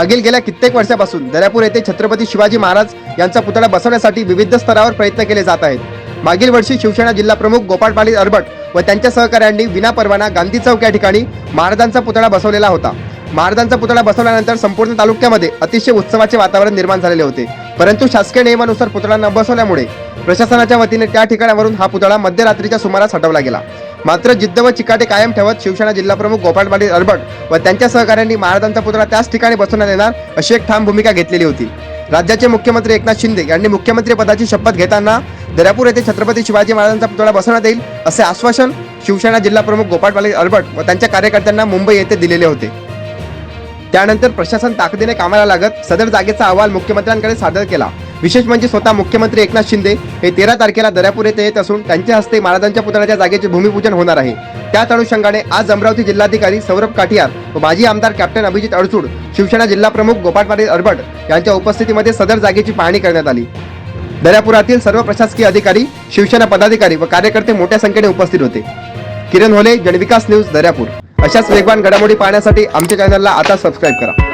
मागील गेल्या कित्येक वर्षापासून दर्यापूर येथे छत्रपती शिवाजी महाराज यांचा पुतळा बसवण्यासाठी विविध स्तरावर प्रयत्न केले जात आहेत. मागील वर्षी शिवसेना जिल्हा प्रमुख गोपाळ पाटील अरबट व त्यांच्या सहकाऱ्यांनी विना परवाना गांधी चौक या ठिकाणी महाराजांचा पुतळा बसवलेला होता. महाराजांचा पुतळा बसवल्यानंतर संपूर्ण तालुक्यामध्ये अतिशय उत्सवाचे वातावरण निर्माण झालेले होते. परंतु शासकीय नियमानुसार पुतळा न बसवल्यामुळे प्रशासनाच्या वतीने त्या ठिकाणावरून हा पुतळा मध्यरात्रीच्या सुमारास हटवला गेला. मात्र जिद्द व चिकाटे कायम ठेवत शिवसेना जिल्हाप्रमुख गोपाळ पाटील अरबट व त्यांच्या सहकाऱ्यांनी महाराजांचा पुतळा त्याच ठिकाणी बसवण्यात येणार अशी एक ठाम भूमिका घेतलेली होती. राज्याचे मुख्यमंत्री एकनाथ शिंदे यांनी मुख्यमंत्री पदाची शपथ घेताना दर्यापूर येथे छत्रपती शिवाजी महाराजांचा पुतळा बसवण्यात येईल असे आश्वासन शिवसेना जिल्हाप्रमुख गोपाळ पाटील अरबट व त्यांच्या कार्यकर्त्यांना मुंबई येथे दिलेले होते. त्यानंतर प्रशासन ताकदीने कामाला लागत सदर जागेचा अहवाल मुख्यमंत्र्यांकडे सादर केला. विशेष म्हणजे स्वतः मुख्यमंत्री एकनाथ शिंदे हे तेरा तारखेला दर्यापूर येथे येत असून त्यांच्या हस्ते महाराजांच्या पुतळ्याच्या जागेचे भूमिपूजन होणार आहे. त्याच अनुषंगाने आज अमरावती जिल्हाधिकारी सौरभ काठियार व माजी आमदार कॅप्टन अभिजित अडसूड शिवसेना जिल्हा प्रमुख गोपाळ पाटील अरबट यांच्या उपस्थितीमध्ये सदर जागेची पाहणी करण्यात आली. दर्यापुरातील सर्व प्रशासकीय अधिकारी शिवसेना पदाधिकारी व कार्यकर्ते मोठ्या संख्येने उपस्थित होते. किरण होले जनविकास न्यूज दर्यापूर. अशाच वेगवान घडामोडी पाहण्यासाठी आमच्या चॅनलला आता सबस्क्राईब करा.